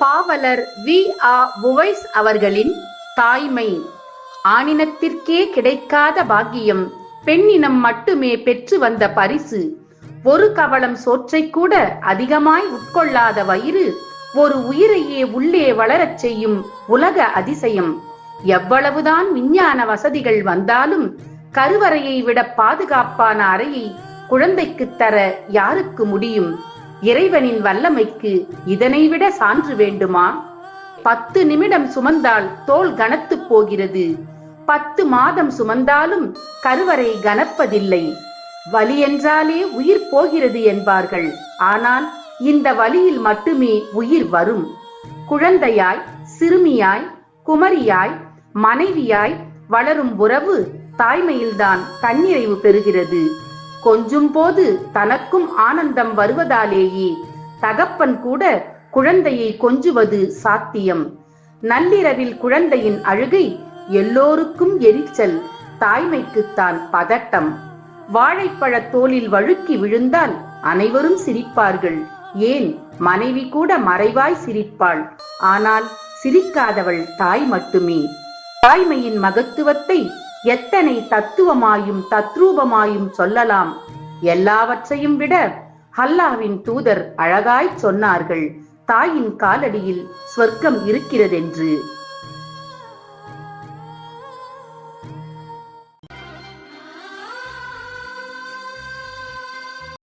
பாவலர் we. ஆ. புவைஸ் அவர்களின் தாய்மை. ஆணினத்திற்கே கிடைக்காத பாக்கியம். பெண்ணினம் மட்டுமே பெற்று வந்த பரிசு. ஒரு கவளம் சோற்றை கூட அதிகமாய் உட்கொள்ளாத வயிறு ஒரு உயிரையே உள்ளே வளரச் செய்யும் உலக அதிசயம். எவ்வளவுதான் விஞ்ஞான வசதிகள் வந்தாலும் கருவறையை விட பாதுகாப்பான அறையை குழந்தைக்கு தர யாருக்கு முடியும்? இறைவனின் வல்லமைக்கு இதனை விட சான்று வேண்டுமா? பத்து நிமிடம் சுமந்தால் தோல் கனத்து போகிறது. பத்து மாதம் சுமந்தாலும் கருவறை கனப்பதில்லை. வலி என்றாலே உயிர் போகிறது என்பார்கள். ஆனால் இந்த வலியில் மட்டுமே உயிர் வரும். குழந்தையாய் சிறுமியாய் குமரியாய் மனைவியாய் வளரும் உறவு தாய்மையில்தான் தன்னிறைவு பெறுகிறது. கொஞ்சும் போது தனக்கும் ஆனந்தம் வருவதாலேயே தகப்பன் கூட குழந்தையை கொஞ்சுவது சாத்தியம். நள்ளிரவில் குழந்தையின் அழுகை எல்லோருக்கும் எரிச்சல் தாய்மைக்குத்தான் பதட்டம். வாழைப்பழத் தோலில் வழுக்கி விழுந்தால் அனைவரும் சிரிப்பார்கள். ஏன்? மனைவி கூட மறைவாய் சிரிப்பாள். ஆனால் சிரிக்காதவள் தாய் மட்டுமே. தாய்மையின் மகத்துவத்தை எத்தனை தத்துவமாயும் தத்ரூபமாயும் சொல்லலாம்? எல்லாவற்றையும் விட அல்லாவின் தூதர் அழகாய் சொன்னார்கள். தாயின் காலடியில் சொர்க்கம் இருக்கிறதென்று.